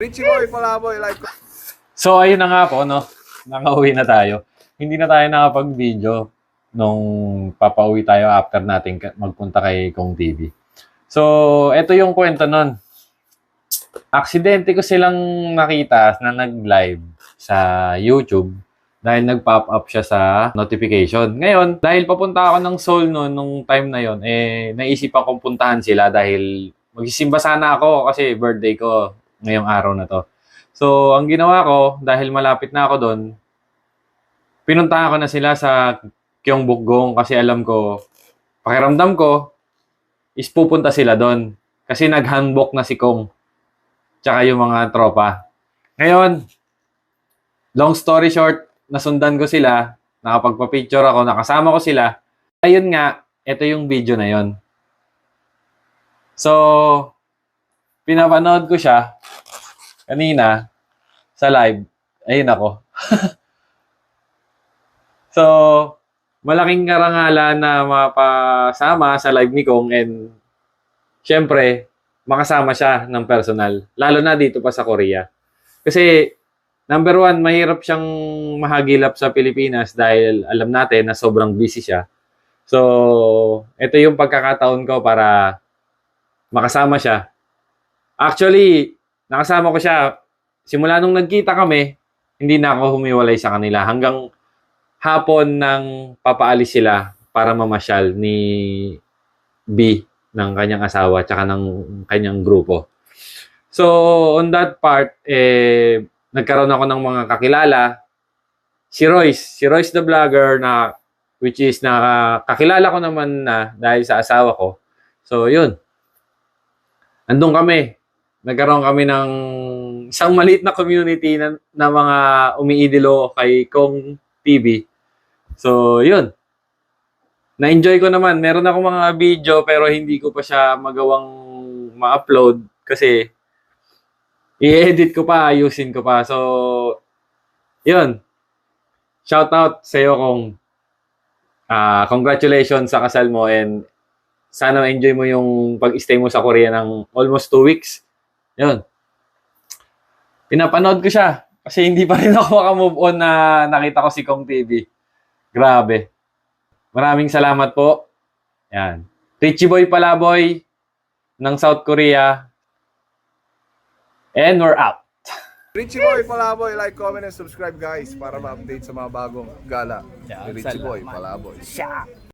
Richie Boy, Palaboy, like So, ayun na nga po, no? Nakauwi na tayo. Hindi na tayo nakapag-video nung papauwi tayo after natin magpunta kay Kong TV. So, ito yung kwento nun. Aksidente ko silang nakita na nag-live sa YouTube dahil nag-pop up siya sa notification. Ngayon, dahil papunta ako ng Seoul noon nung time na yon, eh naisipan kong puntahan sila dahil magsisimba sana ako kasi birthday ko ngayong araw na to. So, ang ginawa ko, dahil malapit na ako doon, pinuntahan ko na sila sa Gyeongbokgung kasi alam ko, pakiramdam ko, is pupunta sila doon. Kasi nag-handbook na si Kong. Tsaka yung mga tropa. Ngayon, long story short, nasundan ko sila, nakapagpa-picture ako, nakasama ko sila. Ayun nga, ito yung video na yon. So, pinapanood ko siya kanina sa live. Ayun ako. so, malaking karangalan na mapasama sa live ni Kong and syempre, makasama siya ng personal. Lalo na dito pa sa Korea. Kasi, number one, mahirap siyang mahagilap sa Pilipinas dahil alam natin na sobrang busy siya. So, ito yung pagkakataon ko para makasama siya. Actually, nakasama ko siya. Simula nung nagkita kami, hindi na ako humiwalay sa kanila. Hanggang hapon nang papaalis sila para mamasyal ni B ng kanyang asawa tsaka ng kanyang grupo. So, on that part, eh, nagkaroon ako ng mga kakilala. Si Royce, si Royce the vlogger na which is na kakilala ko naman na dahil sa asawa ko. So, yun. Andun kami. Nagkaroon kami ng isang maliit na community na, na mga umiidolo kay Kong TV. So, yun. Na-enjoy ko naman. Meron ako mga video pero hindi ko pa siya magawang ma-upload kasi i-edit ko pa, ayusin ko pa. So, yun. Shout out sa iyo kong ah congratulations sa kasal mo and sana ma-enjoy mo yung pag-stay mo sa Korea ng almost two weeks. Yun. Pinapanood ko siya kasi hindi pa rin ako makamove on na nakita ko si Kong TV. Grabe. Maraming salamat po. Yan. Richie Boy Palaboy ng South Korea. And we're out. Richie Boy, Palaboy, like, comment, and subscribe guys para ma-update sa mga bagong gala. Richie Boy. Palaboy. Siya.